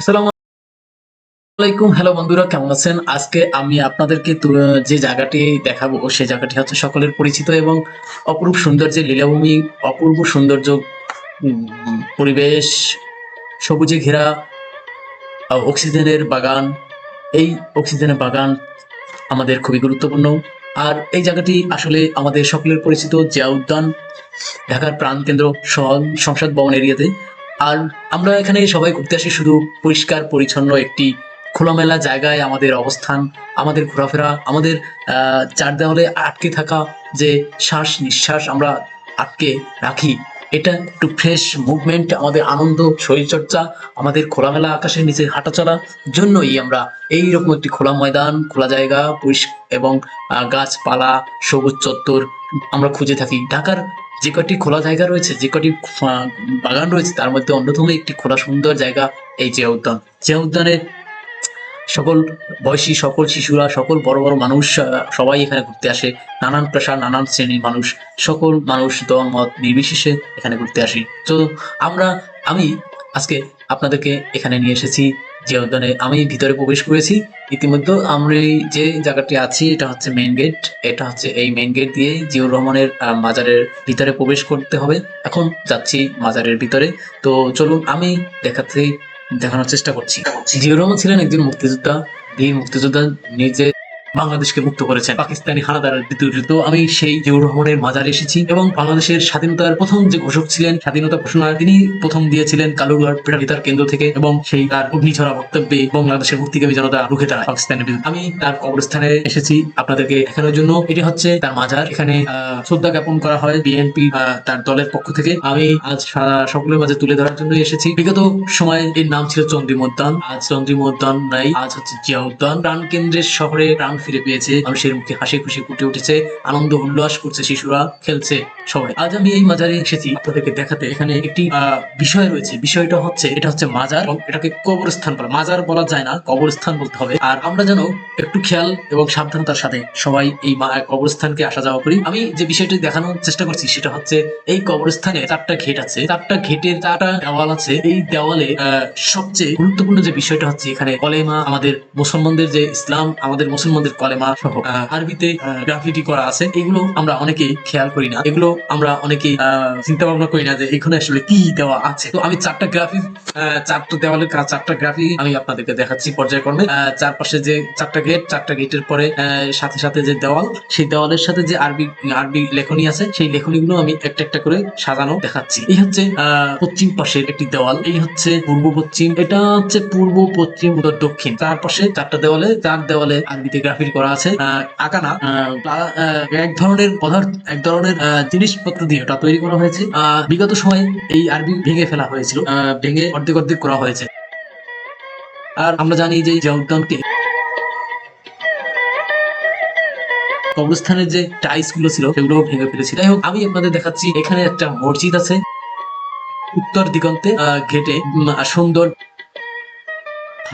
আসসালামু আলাইকুম। হ্যালো বন্ধুরা, কেমন আছেন? আজকে আমি আপনাদেরকে যে জায়গাটি দেখাবো, সেই জায়গাটি হচ্ছে সকলের পরিচিত এবং অপরূপ সৌন্দর্যের লীলাভূমি, অপূর্ব সৌন্দর্য পরিবেশ, সবুজে ঘেরা অক্সিজেনের বাগান। এই অক্সিজেনের বাগান আমাদের খুবই গুরুত্বপূর্ণ। আর এই জায়গাটি আসলে আমাদের সকলের পরিচিত জিয়া উদ্যান, ঢাকার প্রাণকেন্দ্র সংসদ ভবন এরিয়াতে। আর আমরা এখানে সবাই ঘুরতে আসি শুধু পরিষ্কার, পরিচ্ছন্ন একটি খোলামেলা জায়গায় আমাদের অবস্থান, আমাদের ঘোরাফেরা, আমাদের চার দেওয়ালে আটকে থাকা যে শ্বাস নিঃশ্বাস আমরা আটকে রাখি। এটা একটু ফ্রেশ মুভমেন্ট আমাদের আনন্দ, শরীরচর্চা, আমাদের খোলামেলা আকাশের নিচে হাঁটা চলার জন্যই আমরা এই রকম একটি খোলা ময়দান, খোলা জায়গা এবং গাছপালা, সবুজ চত্বর আমরা খুঁজে থাকি। ঢাকার যে কটি খোলা জায়গা রয়েছে, যে কটি বাগান রয়েছে, তার মধ্যে অন্যতম একটি খোলা সুন্দর জায়গা এই জিয়া উদ্যান। জিয়া উদ্যানে সকল বয়সী, সকল শিশুরা, সকল বড় বড় মানুষ সবাই এখানে ঘুরতে আসে। নানান পেশা নানান শ্রেণির মানুষ, সকল মানুষ দল, মত নির্বিশেষে এখানে ঘুরতে আসি। তো আমরা, আমি আজকে আপনাদেরকে এখানে নিয়ে এসেছি যে উদ্যানে আমি ভিতরে প্রবেশ করেছি, ইতিমধ্যে আমরা এই যে জায়গাটি আছি, এটা হচ্ছে মেন গেট এটা হচ্ছে এই মেইন গেট দিয়ে জিয়াউর রহমানের মাজারের ভিতরে প্রবেশ করতে হবে। এখন যাচ্ছি মাজারের ভিতরে। তো চলুন আমি দেখাতে, দেখানোর চেষ্টা করছি। জিয়াউর রহমান ছিলেন একজন মুক্তিযোদ্ধা। এই মুক্তিযোদ্ধা নিজে বাংলাদেশকে মুক্ত করেছেন। পাকিস্তানি হানাদারের বিরুদ্ধে তো আমি সেই জিয়াউর রহমানের মাজারে এসেছি এবং বাংলাদেশের স্বাধীনতার প্রথম যে ঘোষক ছিলেন, স্বাধীনতা ঘোষণা তিনি প্রথম দিয়েছিলেন কালুরঘাট পিতার কেন্দ্র থেকে এবং সেই তার অগ্নিঝরা বক্তব্যে বাংলাদেশের মুক্তিকামী জনতা রুখে দাঁড়ায় পাকিস্তানের বিরুদ্ধে। আমি তার কবরস্থানে এসেছি আপনাদেরকে দেখানোর জন্য। এটি হচ্ছে তার মাজার। এখানে শ্রদ্ধা জ্ঞাপন করা হয় বিএনপি তার দলের পক্ষ থেকে। আমি আজ সকলের মাঝে তুলে ধরার জন্য এসেছি। বিগত সময়ে এর নাম ছিল চন্দ্রিম উদ্যান আজ চন্দ্রিম উদ্যান নাই, আজ হচ্ছে জিয়া উদ্যান প্রাণ কেন্দ্রের শহরে প্রাণ ফিরে পেয়েছে মানুষের মুখে হাসি খুশি ফুটে উঠেছে, আনন্দ উল্লাস করছে শিশুরা, খেলছে সবাই। আজ আমি এই মাজারে এসেছি আপনাদেরকে দেখাতে। এখানে একটি বিষয় রয়েছে। বিষয়টা হচ্ছে, এটা হচ্ছে মাজার এটাকে কবরস্থান বলা মাজার বলা যায় না, কবরস্থান বলতে হবে। আর আমরা যেন একটু খেয়াল এবং সাবধানতার সাথে সবাই এই কবরস্থানকে আসা যাওয়া করি। আমি যে বিষয়টি দেখানোর চেষ্টা করছি, সেটা হচ্ছে এই কবরস্থানে চারটা ঘেট আছে। চারটা ঘেটের চারটা দেওয়াল আছে। এই দেওয়ালে সবচেয়ে গুরুত্বপূর্ণ যে বিষয়টা হচ্ছে, এখানে কলেমা, আমাদের মুসলমানদের যে ইসলাম, আমাদের মুসলমানদের কলেমা সহ। আরবিতে গ্রাফিটি করা আছে। এগুলো আমরা অনেকেই খেয়াল করি না। এগুলো আমরা অনেকেই আহ, চিন্তা ভাবনা করি না যে এখানে আসলে কি দেওয়া আছে। তো আমি চারটা গ্রাফি চারটা দেওয়ালের চারটা গ্রাফি আমি আপনাদেরকে দেখাচ্ছি পর্যায়ক্রমে। চারপাশে যে চারটা গেট চারটা গেটের পরে সাথে সাথে যে দেওয়াল সেই দেওয়ালের সাথে যে আরবি আরবি লেখনী আছে সেই লেখনীগুলো আমি একটা একটা করে সাজানো দেখাচ্ছি। এই হচ্ছে আহ, পশ্চিম পাশের একটি দেওয়াল। এই হচ্ছে পূর্ব পশ্চিম। এটা হচ্ছে পূর্ব পশ্চিম উত্তর দক্ষিণ। চারপাশে চারটা দেওয়ালে চার দেওয়ালে আরবিতে গ্রাফিক করা আছে। আকানা এক ধরনের পদার্থ, এক ধরনের জিনিসপত্র দিয়ে ওটা তৈরি করা হয়েছে। বিগত সময়ে এই আরবি ভেঙে ফেলা হয়েছিল। ভেঙে অর্ধেক অর্ধেক করা হয়েছে। আর আমরা জানি যে যে কবরস্থানের যে টাইলসগুলো ছিল সেগুলো ভেঙে ফেলেছিল যাই হোক, আমি আপনাদের দেখাচ্ছি, এখানে একটা মসজিদ আছে। উত্তর দিগন্তে ঘেটে সুন্দর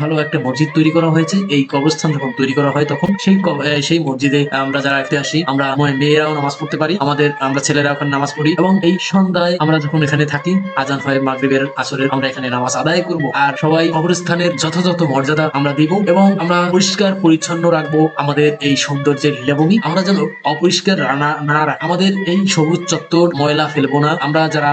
ভালো একটা মসজিদ তৈরি করা হয়েছে। এই কবরস্থান যখন তৈরি করা হয় তখন সেই সেই মসজিদে আমরা যারা একটু আসি, আমরা মেয়েরাও নামাজ পড়তে পারি, আমাদের আমরা ছেলেরা ওখানে নামাজ পড়ি এবং এই সন্ধ্যায় আমরা যখন এখানে থাকি, আজান হয় মাগরিবের আসরের, আমরা এখানে নামাজ আদায় করব। আর সবাই কবরস্থানের যথাযথ মর্যাদা আমরা দিব এবং আমরা পরিষ্কার পরিচ্ছন্ন রাখব আমাদের এই সৌন্দর্যের লীলাভূমি। আমরা যেন অপরিষ্কার না না। আমাদের এই সবুজ চত্বর ময়লা ফেলব না। আমরা যারা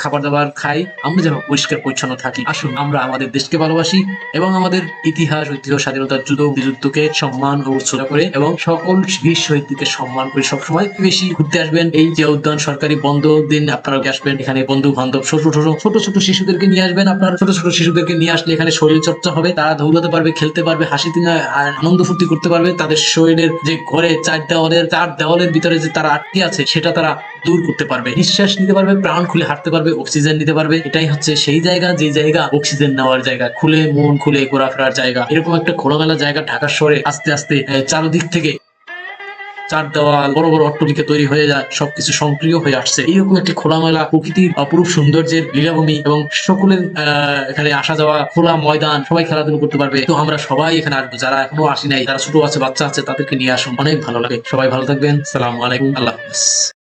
খাবার দাবার খাই, আমরা যেন পরিষ্কার পরিচ্ছন্ন থাকি। আসুন, আমরা আমাদের দেশকে ভালোবাসি এবং আমাদের ইতিহাস, ঐতিহ্য স্বাধীনতার যুদ্ধ যুদ্ধকে সম্মান ও উৎসর্গ করে এবং সকল বীর শহীদকে সম্মান করে সবসময় বেশি ঘুরতে আসবেন। এই যে উদ্যান সরকারি বন্ধ দিন, আপনারা আসবেন? এখানে বন্ধু বান্ধব, ছোট ছোট ছোট ছোট শিশুদেরকে নিয়ে আসবেন আপনার। ছোট ছোট শিশুদেরকে নিয়ে আসলে এখানে শরীর চর্চা হবে, তারা দৌড়াতে পারবে, খেলতে পারবে, হাসি আনন্দ ফুর্তি করতে পারবে। তাদের শরীরের যে ঘরে চার দেওয়ালের চার দেওয়ালের ভিতরে যে তারা আটকে আছে, সেটা তারা দূর করতে পারবে। নিঃশ্বাস নিতে পারবে, প্রাণ খুলে হাঁটতে পারবে, অক্সিজেন নিতে পারবে। এটাই হচ্ছে সেই জায়গা যে জায়গা অক্সিজেন নেওয়ার জায়গা। খুলে মন খুলে ঘোরাফেরার জায়গা। এরকম একটা খোলামেলা জায়গা ঢাকা শহরে আস্তে আস্তে চারদিক থেকে চার দেওয়াল, বড় বড় অট্টলিকা তৈরি হয়ে যায়, সবকিছু সক্রিয় হয়ে আসছে। এইরকম একটি খোলামেলা প্রকৃতির অপরূপ সৌন্দর্যের লীলাভূমি এবং সকলের এখানে আসা যাওয়া খোলা ময়দান, সবাই খেলাধুলো করতে পারবে। তো আমরা সবাই এখানে আসব। যারা এখনও আসি নাই, যারা ছোট আছে, বাচ্চা আছে, তাদেরকে নিয়ে আসুন। অনেক ভালো লাগে। সবাই ভালো থাকবেন। সালাম আলাইকুম। আল্লাহ হাফেজ।